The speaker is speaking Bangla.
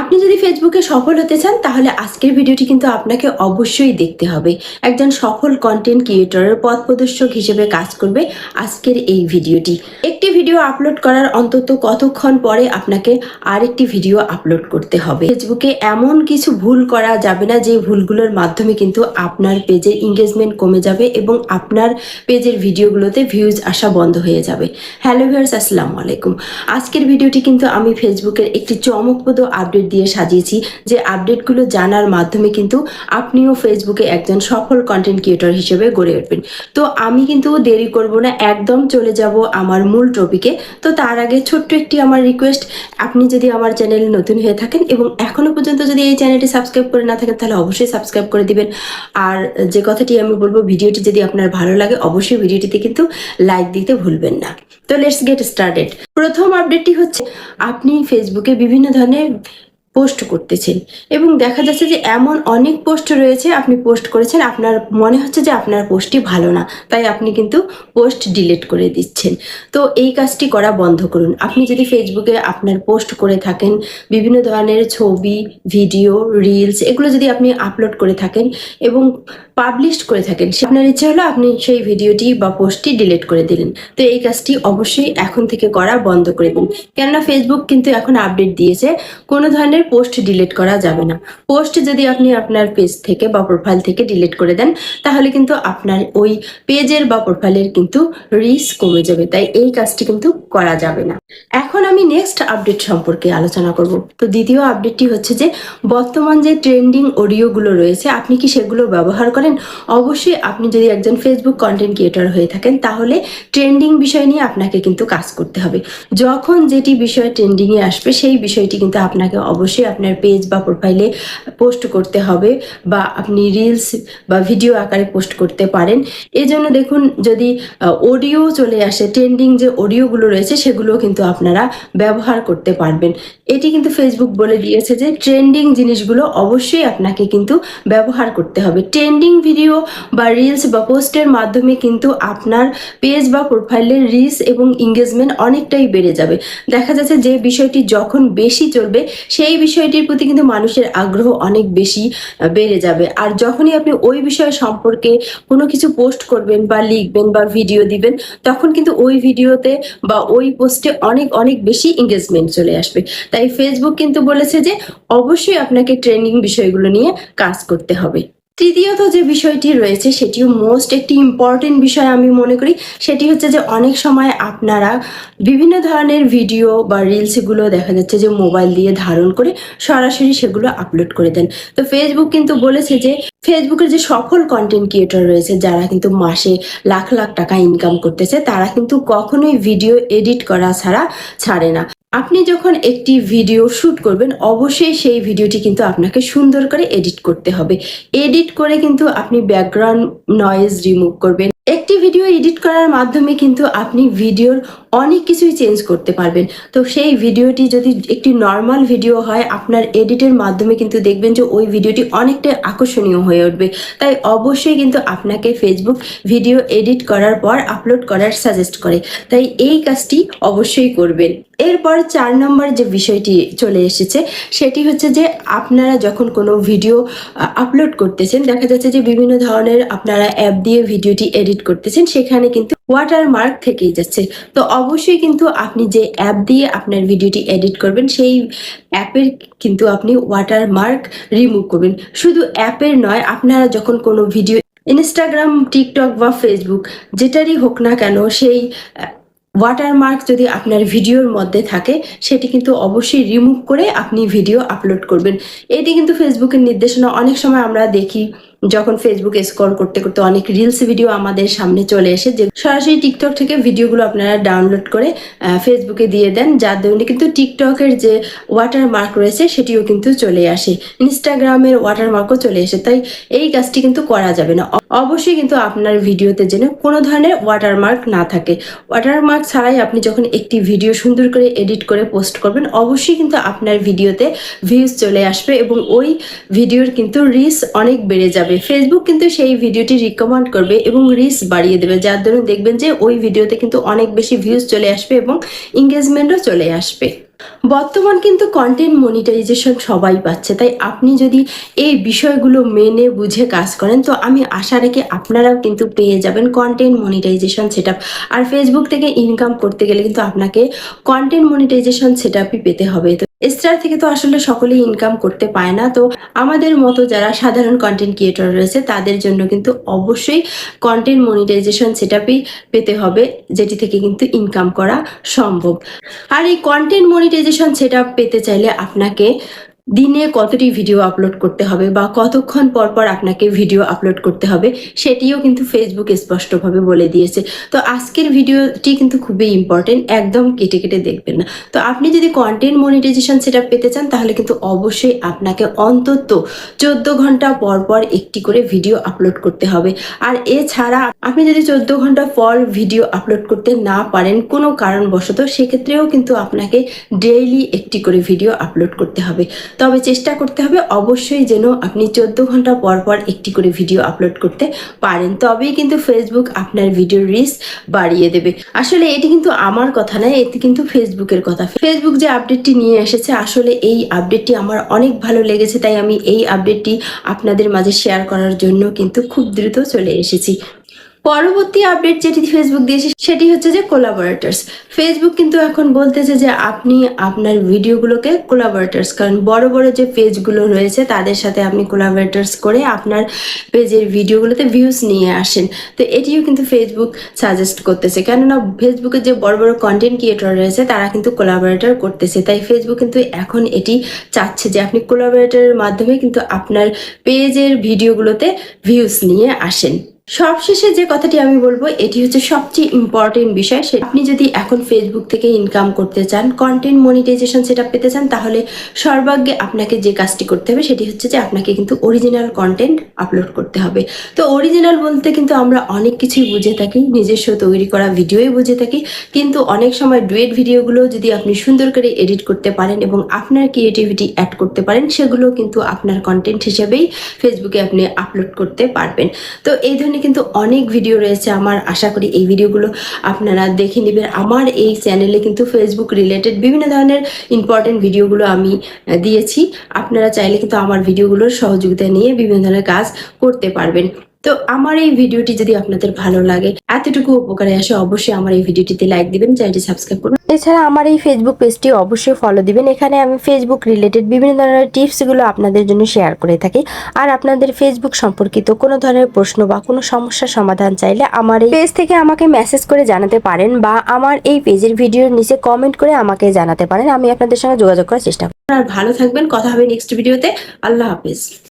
আপনি যদি ফেসবুকে সফল হতে চান, তাহলে আজকের ভিডিওটি কিন্তু আপনাকে অবশ্যই দেখতে হবে। একজন সফল কন্টেন্ট ক্রিয়েটরের পথ প্রদর্শক হিসেবে কাজ করবে আজকের এই ভিডিওটি। একটি ভিডিও আপলোড করার অন্তত কতক্ষণ পরে আপনাকে আরেকটি ভিডিও আপলোড করতে হবে? ফেসবুকে এমন কিছু ভুল করা যাবে না, যে ভুলগুলোর মাধ্যমে কিন্তু আপনার পেজের এঙ্গেজমেন্ট কমে যাবে এবং আপনার পেজের ভিডিওগুলোতে ভিউজ আসা বন্ধ হয়ে যাবে। হ্যালো ভিউয়ার্স আসসালামু আলাইকুম। আজকের ভিডিওটি কিন্তু আমি ফেসবুকের একটি চমকপ্রদ আপডেট দিয়ে সাজিয়েছি যে আপডেটগুলো জানার মাধ্যমে কিন্তু আপনিও ফেসবুকে একজন সফল কন্টেন্ট ক্রিয়েটর হিসেবে গড়ে উঠবেন। তো আমি কিন্তু দেরি করব না, একদম চলে যাব আমার মূল টপিকে তো তার আগে ছোট্ট একটি আমার রিকোয়েস্ট আপনি যদি আমার চ্যানেলে নতুন হয়ে থাকেন এবং এখনও পর্যন্ত যদি এই চ্যানেলটি সাবস্ক্রাইব করে না থাকেন, তাহলে অবশ্যই সাবস্ক্রাইব করে দিবেন। আর যে কথাটি আমি বলব, ভিডিওটি যদি আপনার ভালো লাগে, অবশ্যই ভিডিওটিতে কিন্তু লাইক দিতে ভুলবেন না। তো লেটস গেট স্টার্টেড প্রথম আপডেটটি হচ্ছে, আপনি ফেসবুকে বিভিন্ন ধরনের পোস্ট করতেছেন। এবং দেখা যাচ্ছে যে এমন অনেক পোস্ট রয়েছে, আপনি পোস্ট করেছেন, আপনার মনে হচ্ছে যে আপনার পোস্টটি ভালো না। তাই আপনি কিন্তু পোস্ট ডিলিট করে দিচ্ছেন। তো এই কাজটি করা বন্ধ করুন। আপনি যদি ফেসবুকে আপনার পোস্ট করে থাকেন, বিভিন্ন ধরনের ছবি, ভিডিও রিলস এগুলো যদি আপনি আপলোড করে থাকেন এবং পাবলিশ করে থাকেন আপনার ইচ্ছে হলো আপনি সেই ভিডিওটি বা পোস্টটি ডিলিট করে দিলেন। তো এই কাজটি অবশ্যই এখন থেকে করা বন্ধ করে দিন। কেননা ফেসবুক কিন্তু এখন আপডেট দিয়েছে। কোনো ধরনের পোস্ট ডিলিট করা যাবে না। পোস্ট যদি আপনি আপনার পেজ থেকে বা প্রোফাইল থেকে ডিলিট করে দেন, তাহলে কিন্তু আপনার ওই পেজের বা প্রোফাইলের কিন্তু রিস্ক কমে যাবে। তাই এই কাজটি কিন্তু করা যাবে না। এখন আমি নেক্সট আপডেট সম্পর্কে আলোচনা করব। তো দ্বিতীয় আপডেটটি হচ্ছে যে, বর্তমান যে ট্রেন্ডিং অডিওগুলো রয়েছে, আপনি কি সেগুলো ব্যবহার করেন? অবশ্যই আপনি যদি একজন ফেসবুক কন্টেন্ট ক্রিয়েটর হয়ে থাকেন, তাহলে ট্রেন্ডিং বিষয় নিয়ে আপনাকে কিন্তু কাজ করতে হবে। যখন যেটি বিষয় ট্রেন্ডিংয়ে আসবে, সেই বিষয়টি কিন্তু আপনাকে অবশ্যই আপনার পেজ বা প্রোফাইলে পোস্ট করতে হবে বা আপনি রিলস বা ভিডিও আকারে পোস্ট করতে পারেন। এই জন্য দেখুন, যদি অডিও চলে আসে ট্রেন্ডিং যে অডিওগুলো রয়েছে সেগুলো কিন্তু আপনারা ব্যবহার করতে পারবেন। এটি কিন্তু ফেসবুক বলে দিয়েছে যে ট্রেন্ডিং জিনিসগুলো অবশ্যই আপনাকে কিন্তু ব্যবহার করতে হবে। ট্রেন্ডিং ভিডিও বা রিলস বা পোস্টের মাধ্যমে কিন্তু আপনার পেজ বা প্রোফাইলের রিচ এবং এঙ্গেজমেন্ট অনেকটাই বেড়ে যাবে। দেখা যাচ্ছে যে বিষয়টি যখন বেশি চলবে, সেই বিষয়টির প্রতি কিন্তু মানুষের আগ্রহ অনেক বেশি বেড়ে যাবে। আর যখনই আপনি ওই বিষয় সম্পর্কে কোনো কিছু পোস্ট করবেন বা লিখবেন বা ভিডিও দিবেন, তখন কিন্তু ওই ভিডিওতে বা ওই পোস্টে অনেক অনেক বেশি এঙ্গেজমেন্ট চলে আসবে। তাই ফেসবুক কিন্তু বলেছে যে, অবশ্যই আপনাকে ট্রেনিং বিষয়গুলো নিয়ে কাজ করতে হবে। তৃতীয়ত যে বিষয়টি রয়েছে, সেটিও মোস্ট একটি ইম্পর্টেন্ট বিষয় আমি মনে করি। সেটি হচ্ছে যে অনেক সময় আপনারা বিভিন্ন ধরনের ভিডিও বা রিলসগুলো দেখা যাচ্ছে যে মোবাইল দিয়ে ধারণ করে সরাসরি সেগুলো আপলোড করে দেন। তো ফেসবুক কিন্তু বলেছে যে ফেসবুকের যে সফল কন্টেন্ট ক্রিয়েটর রয়েছে, যারা কিন্তু মাসে লাখ লাখ টাকা ইনকাম করতেছে, তারা কিন্তু কখনোই ভিডিও এডিট করা ছাড়া ছাড়ে না। আপনি যখন একটি ভিডিও শ্যুট করবেন, অবশ্যই সেই ভিডিওটি কিন্তু আপনাকে সুন্দর করে এডিট করতে হবে। এডিট করে কিন্তু আপনি ব্যাকগ্রাউন্ড নয়েজ রিমুভ করবেন। একটি ভিডিও এডিট করার মাধ্যমে কিন্তু আপনি ভিডিওর অনেক কিছুই চেঞ্জ করতে পারবেন। তো সেই ভিডিওটি যদি একটি নর্মাল ভিডিও হয়, আপনার এডিটের মাধ্যমে কিন্তু দেখবেন যে ওই ভিডিওটি অনেকটাই আকর্ষণীয় হয়ে উঠবে। তাই অবশ্যই কিন্তু আপনাকে ফেসবুক ভিডিও এডিট করার পর আপলোড করার সাজেস্ট করে। তাই এই কাজটি অবশ্যই করবেন। এরপর চার নম্বর যে বিষয়টি চলে এসেছে, সেটি হচ্ছে যে আপনারা যখন কোনো ভিডিও আপলোড করতেছেন, দেখা যাচ্ছে যে বিভিন্ন ধরনের আপনারা অ্যাপ দিয়ে ভিডিওটি এডিট করতেছেন, সেখানে কিন্তু ওয়াটারমার্ক থেকেই যাচ্ছে। তো অবশ্যই কিন্তু আপনি যে অ্যাপ দিয়ে আপনার ভিডিওটি এডিট করবেন, সেই অ্যাপের কিন্তু আপনি ওয়াটারমার্ক রিমুভ করবেন। শুধু অ্যাপের নয়, আপনারা যখন কোনো ভিডিও ইনস্টাগ্রাম টিকটক বা ফেসবুক যেটারই হোক না কেন, সেই ওয়াটারমার্ক যদি আপনার ভিডিওর মধ্যে থাকে, সেটি কিন্তু অবশ্যই রিমুভ করে আপনি ভিডিও আপলোড করবেন। এটি কিন্তু ফেসবুকের নির্দেশনা। অনেক সময় আমরা দেখি যখন ফেসবুকে স্ক্রল করতে করতে অনেক রিলস ভিডিও আমাদের সামনে চলে এসে যে সরাসরি টিকটক থেকে ভিডিওগুলো আপনারা ডাউনলোড করে ফেসবুকে দিয়ে দেন, যার দরুন কিন্তু টিকটকের যে ওয়াটারমার্ক রয়েছে সেটিও কিন্তু চলে আসে। ইনস্টাগ্রামের ওয়াটারমার্কও চলে এসে, তাই এই কাজটি কিন্তু করা যাবে না। অবশ্যই কিন্তু আপনার ভিডিওতে যেন কোনো ধরনের ওয়াটারমার্ক না থাকে। ওয়াটারমার্ক ছাড়াই আপনি যখন একটি ভিডিও সুন্দর করে এডিট করে পোস্ট করবেন, অবশ্যই কিন্তু আপনার ভিডিওতে ভিউজ চলে আসবে এবং ওই ভিডিওর কিন্তু রিচ অনেক বেড়ে যাবে। ফেসবুক কিন্তু সেই ভিডিওটি রিকমেন্ড করবে এবং রিচ বাড়িয়ে দেবে, যার দরুন দেখবেন যে ওই ভিডিওতে কিন্তু অনেক বেশি ভিউজ চলে আসবে এবং এঙ্গেজমেন্টও চলে আসবে। বর্তমান কিন্তু কন্টেন্ট মনিটাইজেশন সবাই পাচ্ছে। তাই আপনি যদি এই বিষয়গুলো মেনে বুঝে কাজ করেন, তো আমি আশা রেখে আপনারাও কিন্তু পেয়ে যাবেন কন্টেন্ট মনিটাইজেশন সেট আর ফেসবুক থেকে ইনকাম করতে গেলে কিন্তু আপনাকে কন্টেন্ট মনিটাইজেশন সেট পেতে হবে। স্টার থেকে তো আসলে সকলেই ইনকাম করতে পায় না। তো আমাদের মতো যারা সাধারণ কন্টেন্ট ক্রিয়েটর রয়েছে, তাদের জন্য কিন্তু অবশ্যই কন্টেন্ট মনিটাইজেশন সেট পেতে হবে, যেটি থেকে কিন্তু ইনকাম করা সম্ভব। আর এই কন্টেন্ট মনিটাইজেশন সেট পেতে চাইলে আপনাকে দিনে কতটি ভিডিও আপলোড করতে হবে বা কতক্ষণ পর পর আপনাকে ভিডিও আপলোড করতে হবে, সেটিও কিন্তু ফেসবুক স্পষ্টভাবে বলে দিয়েছে। তো আজকের ভিডিওটি কিন্তু খুবই ইম্পর্টেন্ট একদম কেটে কেটে দেখবেন না। তো আপনি যদি কন্টেন্ট মনিটাইজেশন সেটা পেতে চান, তাহলে কিন্তু অবশ্যই আপনাকে অন্তত চোদ্দ ঘণ্টা পর পর একটি করে ভিডিও আপলোড করতে হবে। আর এছাড়া আপনি যদি চোদ্দ ঘণ্টা পর ভিডিও আপলোড করতে না পারেন কোনো কারণবশত, সেক্ষেত্রেও কিন্তু আপনাকে ডেইলি একটি করে ভিডিও আপলোড করতে হবে। তবে চেষ্টা করতে হবে অবশ্যই যেন আপনি চোদ্দ ঘণ্টা পর পর একটি করে ভিডিও আপলোড করতে পারেন। তবেই কিন্তু ফেসবুক আপনার ভিডিও রিচ বাড়িয়ে দেবে। আসলে এটি কিন্তু আমার কথা নয় এটি কিন্তু ফেসবুকের কথা। ফেসবুক যে আপডেটটি নিয়ে এসেছে, আসলে এই আপডেটটি আমার অনেক ভালো লেগেছে, তাই আমি এই আপডেটটি আপনাদের মাঝে শেয়ার করার জন্য কিন্তু খুব দ্রুত চলে এসেছি। পরবর্তী আপডেট যেটি ফেসবুক দিয়েছে সেটি হচ্ছে যে কোলাবোরেটার্স ফেসবুক কিন্তু এখন বলতেছে যে আপনি আপনার ভিডিওগুলোকে কোলাবোরেটার্স কারণ বড় বড় যে পেজগুলো রয়েছে তাদের সাথে আপনি কোলাবোরেটার্স করে আপনার পেজের ভিডিওগুলোতে ভিউজ নিয়ে আসেন। তো এটিও কিন্তু ফেসবুক সাজেস্ট করতেছে। কেননা ফেসবুকে যে বড় বড় কন্টেন্ট ক্রিয়েটর রয়েছে তারা কিন্তু কোলাবোরেটর করতেছে। তাই ফেসবুক কিন্তু এখন এটি চাচ্ছে যে আপনি কোলাবোরেটরের মাধ্যমে কিন্তু আপনার পেজের ভিডিওগুলোতে ভিউজ নিয়ে আসেন। সবশেষে যে কথাটি আমি বলব, এটি হচ্ছে সবচেয়ে ইম্পর্টেন্ট বিষয়। সে আপনি যদি এখন ফেসবুক থেকে ইনকাম করতে চান কন্টেন্ট মনিটাইজেশন সেটা পেতে চান, তাহলে সর্বাগ্যে আপনাকে যে কাজটি করতে হবে, সেটি হচ্ছে যে আপনাকে কিন্তু অরিজিনাল কন্টেন্ট আপলোড করতে হবে। তো অরিজিনাল বলতে কিন্তু আমরা অনেক কিছুই বুঝে থাকি, নিজস্ব তৈরি করা ভিডিওই বুঝে থাকি, কিন্তু অনেক সময় ডুয়েট ভিডিওগুলো যদি আপনি সুন্দর করে এডিট করতে পারেন এবং আপনার ক্রিয়েটিভিটি অ্যাড করতে পারেন, সেগুলো কিন্তু আপনার কন্টেন্ট হিসেবেই ফেসবুকে আপনি আপলোড করতে পারবেন। তো এই ধরনের কিন্তু অনেক ভিডিও রয়েছে। আমার আশা করি এই ভিডিওগুলো আপনারা দেখে নেবেন। আমার এই চ্যানেলে কিন্তু ফেসবুক রিলেটেড বিভিন্ন ধরনের ইম্পর্টেন্ট ভিডিওগুলো আমি দিয়েছি। আপনারা চাইলে কিন্তু আমার ভিডিওগুলোর সহযোগিতা নিয়ে বিভিন্ন ধরনের কাজ করতে পারবেন। তো আমার এই ভিডিওটি যদি আপনাদের ভালো লাগে এতটুকু উপকারে আসে অবশ্যই আমার এই ভিডিওটিতে লাইক দিবেন চ্যানেলটি সাবস্ক্রাইব করুন। এছাড়া আমার এই ফেসবুক পেজটি অবশ্যই ফলো দিবেন। এখানে আমি ফেসবুক রিলেটেড বিভিন্ন ধরনের টিপসগুলো আপনাদের জন্য শেয়ার করে থাকি। আর আপনাদের ফেসবুক সম্পর্কিত কোনো ধরনের প্রশ্ন বা কোনো সমস্যার সমাধান চাইলে আমার এই পেজ থেকে আমাকে মেসেজ করে জানাতে পারেন বা আমার এই পেজের ভিডিওর নিচে কমেন্ট করে আমাকে জানাতে পারেন। আমি আপনাদের সঙ্গে যোগাযোগ করার চেষ্টা করব। আর ভালো থাকবেন। কথা হবে নেক্সট ভিডিওতে আল্লাহ হাফেজ।